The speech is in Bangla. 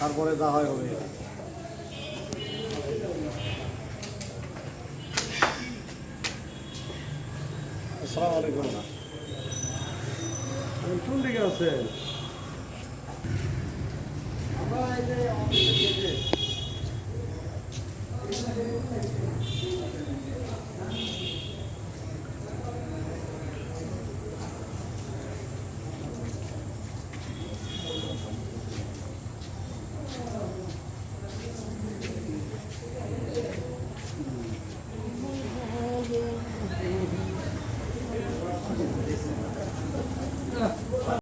তারপরে যা হয় হবে। আসসালামু আলাইকুম। আপনি কোন দিকে আছেন? Yeah.